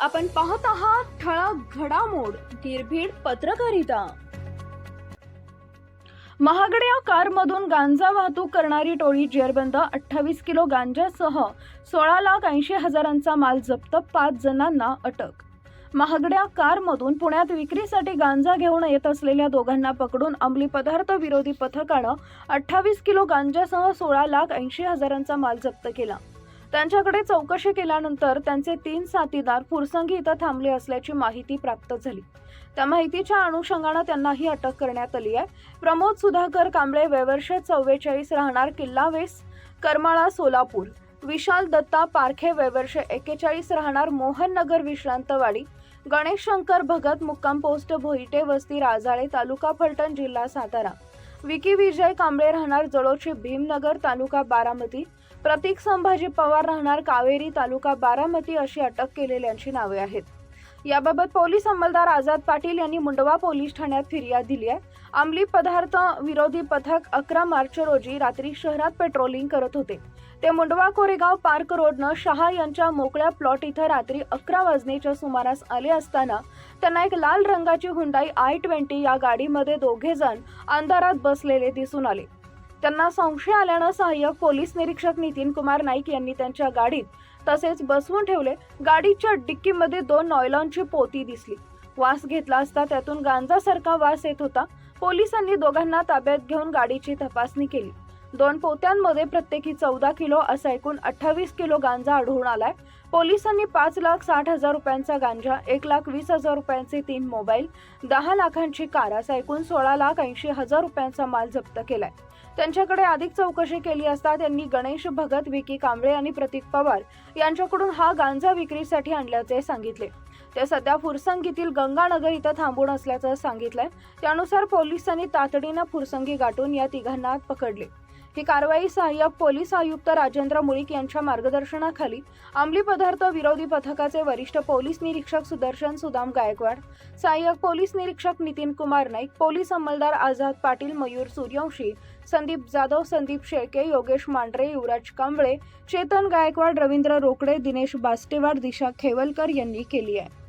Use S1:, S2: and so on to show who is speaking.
S1: आपण पाहत आहात ठळक घडामोड निर्भीड पत्रकारिता. महागड्या कारमधून गांजा वाहतूक करणारी टोळी जेरबंद अठ्ठावीस किलो गांजासह सोळा लाख ऐंशी हजारांचा माल जप्त पाच जणांना अटक. महागड्या कारमधून पुण्यात विक्रीसाठी गांजा घेऊन येत असलेल्या दोघांना पकडून अंमली पदार्थ विरोधी पथकानं अठ्ठावीस किलो गांजासह सोळा लाख ऐंशी हजारांचा माल जप्त केला. त्यांच्याकडे चौकशी केल्यानंतर त्यांचे तीन साथीदार फुरसंगी इथं थांबले असल्याची माहिती प्राप्त झाली. त्या माहितीच्या अनुषंगानं त्यांनाही अटक करण्यात आली आहे. प्रमोद सुधाकर कांबळे वयवर्ष चव्वेचाळीस राहणार किल्ला वेस करमाळा सोलापूर. विशाल दत्ता पारखे वयवर्ष एकेचाळीस राहणार मोहन नगर विश्रांतवाडी. गणेश शंकर भगत मुक्काम पोस्ट भोईटे वस्ती राजाळे तालुका फलटण जिल्हा सातारा. विकी विजय कांबळे राहणार जळोची भीमनगर तालुका बारामती. प्रतीक संभाजी पवार राहणार कावेरी तालुका बारामती अशी अटक केलेल्यांची नावे आहेत. याबाबत पोलीस अंमलदार आझाद पाटील यांनी मुंडवा पोलीस ठाण्यात फिर्याद दिली आहे. अंमली पदार्थ विरोधी पथक अकरा मार्च रोजी रात्री शहरात पेट्रोलिंग करत होते. ते मुंडवा कोरेगाव पार्क रोडनं शहा यांच्या मोकळ्या प्लॉट इथं रात्री अकरा वाजण्याच्या सुमारास आले असताना त्यांना एक लाल रंगाची हुंडाई आय ट्वेंटी या गाडीमध्ये दोघे जण अंधारात बसलेले दिसून आले. त्यांना संशय आल्यानं सहाय्यक पोलीस निरीक्षक नितीन कुमार नाईक यांनी त्यांच्या गाडीत तसेच बसवून ठेवले. गाडीच्या डिक्कीमध्ये दोन नॉयलॉनची पोती दिसली. वास घेतला असता त्यातून गांजासारखा वास येत होता. पोलिसांनी दोघांना ताब्यात घेऊन गाडीची तपासणी केली. दोन पोत्यांमध्ये प्रत्येकी चौदा किलो असा एकूण अठ्ठावीस किलो गांजा आढळून आलाय. पोलिसांनी पाच लाख साठ हजार रुपयांचा गांजा एक लाख वीस हजार रुपयांचे तीन मोबाईल दहा लाखांची कार असा एकूण सोळा लाख ऐंशी हजार रुपयांचा माल जप्त केलाय. त्यांच्याकडे अधिक चौकशी केली असता त्यांनी गणेश भगत विकी कांबळे आणि प्रतीक पवार यांच्याकडून हा गांजा विक्रीसाठी आणल्याचे सांगितले. ते सध्या फुरसंगीतील गंगानगर इथं थांबून असल्याचं सांगितलंय. त्यानुसार पोलिसांनी तातडीनं फुरसंगी गाठून या तिघांना पकडले. ही कारवाई सहाय्यक पोलीस आयुक्त राजेंद्र मुळीक यांच्या मार्गदर्शनाखाली अंमली पदार्थ विरोधी पथकाचे वरिष्ठ पोलीस निरीक्षक सुदर्शन सुदाम गायकवाड सहाय्यक पोलीस निरीक्षक नितीन कुमार नाईक पोलीस अंमलदार आझाद पाटील मयूर सूर्यवंशी संदीप जाधव संदीप शेळके योगेश मांढरे युवराज कांबळे चेतन गायकवाड रवींद्र रोकडे दिनेश बास्टेवाड दिशा खेवलकर यांनी केली आहे.